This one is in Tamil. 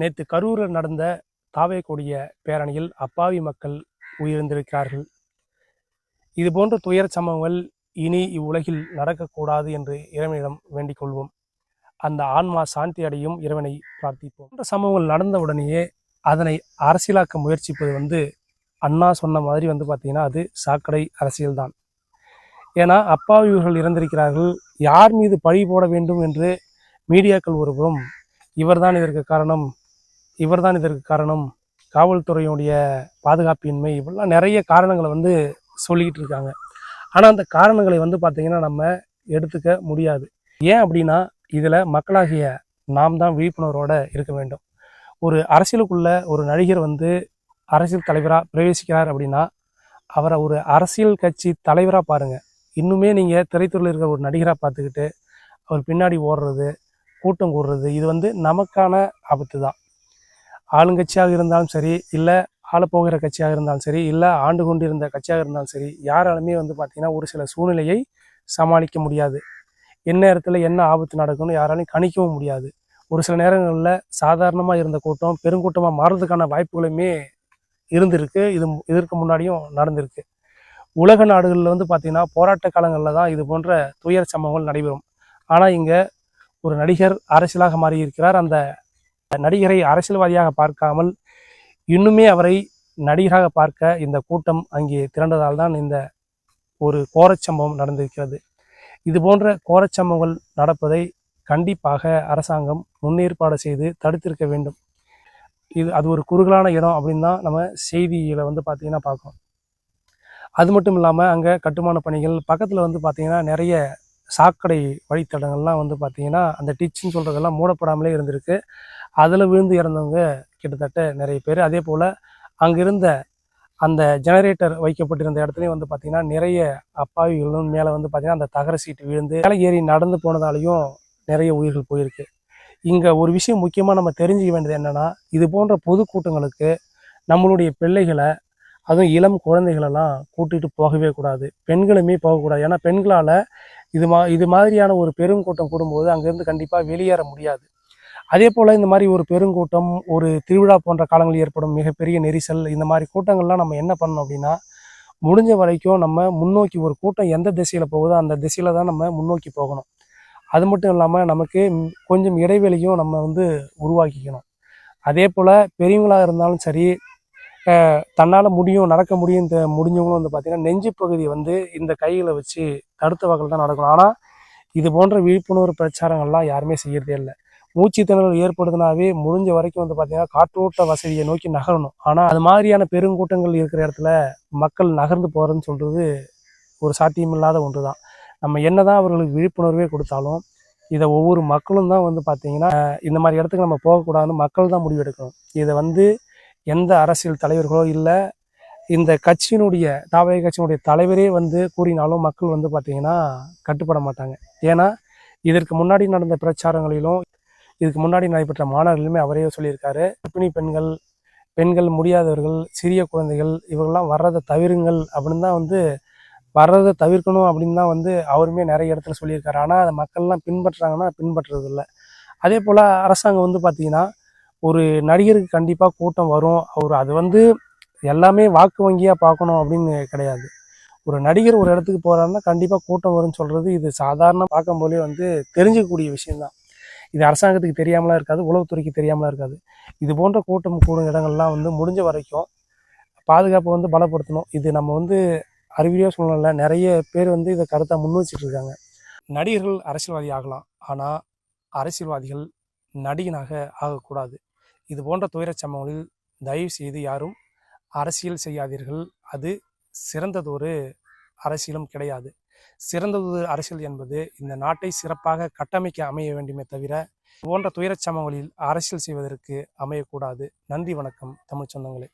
நேற்று கரூரில் நடந்த தாவேக்கூடிய பேரணியில் அப்பாவி மக்கள் உயிரிழந்திருக்கிறார்கள். இது போன்ற துயர சம்பவங்கள் இனி இவ்வுலகில் நடக்கக்கூடாது என்று இறைவனிடம் வேண்டிக் கொள்வோம். அந்த ஆன்மா சாந்தி அடையும் இறைவனை பிரார்த்திப்போம். போன்ற சம்பவங்கள் நடந்தவுடனேயே அதனை அரசியலாக்க முயற்சிப்பது வந்து அண்ணா சொன்ன மாதிரி வந்து பார்த்தீங்கன்னா அது சாக்கடை அரசியல்தான். ஏன்னா அப்பாவிகள் இறந்திருக்கிறார்கள். யார் மீது பழி போட வேண்டும் என்று மீடியாக்கள் ஒருபுறம் இவர்தான் இதற்கு காரணம். இவர்தான் இதற்கு காரணம். காவல்துறையினுடைய பாதுகாப்பின்மை இவெல்லாம் நிறைய காரணங்களை வந்து சொல்லிக்கிட்டு இருக்காங்க. ஆனால் அந்த காரணங்களை வந்து பார்த்தீங்கன்னா நம்ம எடுத்துக்க முடியாது. ஏன் அப்படின்னா இதில் மக்களாகிய நாம் தான் விழிப்புணர்வோடு இருக்க வேண்டும். ஒரு அரசியலுக்குள்ள ஒரு நடிகர் வந்து அரசியல் தலைவராக பிரவேசிக்கிறார் அப்படின்னா அவரை ஒரு அரசியல் கட்சி தலைவராக பாருங்கள் இன்னுமே நீங்கள் திரைத்துறையில் இருக்கிற ஒரு நடிகராக பார்த்துக்கிட்டு அவர் பின்னாடி ஓடுறது கூட்டம் கூடுறது இது வந்து நமக்கான ஆபத்து தான் ஆளுங்கட்சியாக இருந்தாலும் சரி இல்லை ஆளப்போகிற கட்சியாக இருந்தாலும் சரி இல்லை ஆண்டு கொண்டு இருந்த கட்சியாக இருந்தாலும் சரி யாராலுமே வந்து பார்த்திங்கன்னா ஒரு சில சூழ்நிலையை சமாளிக்க முடியாது. என்ன இடத்துல என்ன ஆபத்து நடக்கும்னு யாராலையும் கணிக்கவும் முடியாது. ஒரு சில நேரங்களில் சாதாரணமாக இருந்த கூட்டம் பெருங்கூட்டமாக மாறுறதுக்கான வாய்ப்புகளுமே இருந்திருக்கு. இது இதற்கு முன்னாடியும் நடந்திருக்கு. உலக நாடுகளில் வந்து பார்த்திங்கன்னா போராட்ட காலங்களில் தான் இது போன்ற துயர் சம்பவங்கள் நடைபெறும். ஆனால் இங்கே ஒரு நடிகர் அரசியலாக மாறியிருக்கிறார். அந்த நடிகரை அரசியல்வாதியாக பார்க்காமல் இன்னுமே அவரை நடிகராக பார்க்க இந்த கூட்டம் அங்கே திரண்டதால் தான் இந்த ஒரு கோரச்சம்பவம் நடந்திருக்கிறது. இது போன்ற கோரச்சம்பவங்கள் நடப்பதை கண்டிப்பாக அரசாங்கம் முன்னேற்பாடு செய்து தடுத்திருக்க வேண்டும். இது அது ஒரு குறுகலான இடம் அப்படின்னு தான் நம்ம செய்தியில் வந்து பார்த்திங்கன்னா பார்க்கணும் அது மட்டும் இல்லாமல் அங்கே கட்டுமான பணிகள் பக்கத்தில் வந்து பார்த்திங்கன்னா நிறைய சாக்கடை வழித்தடங்கள்லாம் வந்து பார்த்திங்கன்னா அந்த டிச்சுன்னு சொல்கிறதெல்லாம் மூடப்படாமலே இருந்திருக்கு. அதில் விழுந்து இறந்தவங்க கிட்டத்தட்ட நிறைய பேர். அதே போல் அங்கே இருந்த அந்த ஜெனரேட்டர் வைக்கப்பட்டிருந்த இடத்துலையும் வந்து பார்த்திங்கன்னா நிறைய அப்பாவிகளும் மேலே வந்து பார்த்திங்கன்னா அந்த தகர சீட்டு விழுந்து மேலே ஏறி நடந்து போனதாலையும் நிறைய உயிர்கள் போயிருக்கு. இங்கே ஒரு விஷயம் முக்கியமாக நம்ம தெரிஞ்சுக்க வேண்டியது என்னென்னா இது போன்ற பொதுக்கூட்டங்களுக்கு நம்மளுடைய பிள்ளைகளை அதுவும் இளம் குழந்தைகளெல்லாம் கூட்டிகிட்டு போகவே கூடாது. பெண்களுமே போகக்கூடாது ஏன்னா பெண்களால் இது மா இது மாதிரியான ஒரு பெருங்கூட்டம் கூடும்போது அங்கேருந்து கண்டிப்பாக வெளியேற முடியாது. அதே போல் இந்த மாதிரி ஒரு பெருங்கூட்டம் ஒரு திருவிழா போன்ற காலங்களில் ஏற்படும் மிகப்பெரிய நெரிசல் இந்த மாதிரி கூட்டங்கள்லாம் நம்ம என்ன பண்ணணும் அப்படின்னா முடிஞ்ச வரைக்கும் நம்ம முன்னோக்கி ஒரு கூட்டம் எந்த திசையில் போகுதோ அந்த திசையில் தான் நம்ம முன்னோக்கி போகணும். அது மட்டும் இல்லாமல் நமக்கு கொஞ்சம் இடைவெளியும் நம்ம வந்து உருவாக்கிக்கணும். அதே போல் பெரியவங்களாக இருந்தாலும் சரி தன்னால் முடியும் நடக்க முடியும் இந்த முடிஞ்சவங்களும் வந்து பார்த்திங்கன்னா நெஞ்சு பகுதி வந்து இந்த கைகளை வச்சு தடுத்த வகையில் தான் நடக்கணும். ஆனால் இது போன்ற விழிப்புணர்வு பிரச்சாரங்கள்லாம் யாருமே செய்கிறதே இல்லை. மூச்சு திணறல் ஏற்படுதுனாவே முடிஞ்ச வரைக்கும் வந்து பார்த்தீங்கன்னா காற்றோட்ட வசதியை நோக்கி நகரணும். ஆனால் அது மாதிரியான பெருங்கூட்டங்கள் இருக்கிற இடத்துல மக்கள் நகர்ந்து போகிறதுன்னு சொல்கிறது ஒரு சாத்தியமில்லாத ஒன்று தான் நம்ம என்னதான் அவர்களுக்கு விழிப்புணர்வே கொடுத்தாலும் இதை ஒவ்வொரு மக்களும் தான் வந்து பார்த்திங்கன்னா இந்த மாதிரி இடத்துக்கு நம்ம போகக்கூடாதுன்னு மக்கள் தான் முடிவெடுக்கணும் இதை வந்து எந்த அரசியல் தலைவர்களோ இல்லை இந்த கட்சியினுடைய தாவக கட்சியினுடைய தலைவரே வந்து கூறினாலும் மக்கள் வந்து பார்த்திங்கன்னா கட்டுப்பட மாட்டாங்க. ஏன்னா இதற்கு முன்னாடி நடந்த பிரச்சாரங்களிலும் இதுக்கு முன்னாடி நடைபெற்ற மாணவர்களுமே அவரே சொல்லியிருக்காரு. கர்ப்பிணி பெண்கள் பெண்கள் முடியாதவர்கள் சிறிய குழந்தைகள் இவங்கெல்லாம் வர்றதை தவிருங்கள் அப்படின்னு தான் வந்து வர்றதை தவிர்க்கணும் அப்படின்னு தான் வந்து அவருமே நிறைய இடத்துல சொல்லியிருக்காரு. ஆனால் அதை மக்கள்லாம் பின்பற்றுறாங்கன்னா பின்பற்றுறது இல்லை அதே போல் அரசாங்கம் வந்து பார்த்திங்கன்னா ஒரு நடிகருக்கு கண்டிப்பாக கூட்டம் வரும். அவர் அது வந்து எல்லாமே வாக்கு வங்கியாக பார்க்கணும் அப்படின்னு கிடையாது. ஒரு நடிகர் ஒரு இடத்துக்கு போகிறாருன்னா கண்டிப்பாக கூட்டம் வரும்னு சொல்கிறது இது சாதாரண பார்க்கும்போதே வந்து தெரிஞ்சுக்கக்கூடிய விஷயம்தான். இது அரசாங்கத்துக்கு தெரியாமலாம் இருக்காது உளவுத்துறைக்கு தெரியாமலாம் இருக்காது. இது போன்ற கூட்டம் கூடும் இடங்கள்லாம் வந்து முடிஞ்ச வரைக்கும் பாதுகாப்பை வந்து பலப்படுத்தணும். இது நம்ம வந்து அறிவியோ சொல்லணும்ல நிறைய பேர் வந்து இதை கருத்தாக முன்வச்சிட்டு இருக்காங்க நடிகர்கள் அரசியல்வாதி ஆகலாம் ஆனால் அரசியல்வாதிகள் நடிகனாக ஆகக்கூடாது. இது போன்ற துயர சம்பவங்களில் தயவு செய்து யாரும் அரசியல் செய்யாதீர்கள். அது சிறந்ததொரு அரசியலும் கிடையாது. சிறந்தது அரசியல் என்பது இந்த நாட்டை சிறப்பாக கட்டமைக்க அமைய வேண்டுமே தவிர போன்ற துயரச் சமங்களில் அரசியல் செய்வதற்கு அமையக்கூடாது. நன்றி வணக்கம். தமிழ் சொந்தங்களே.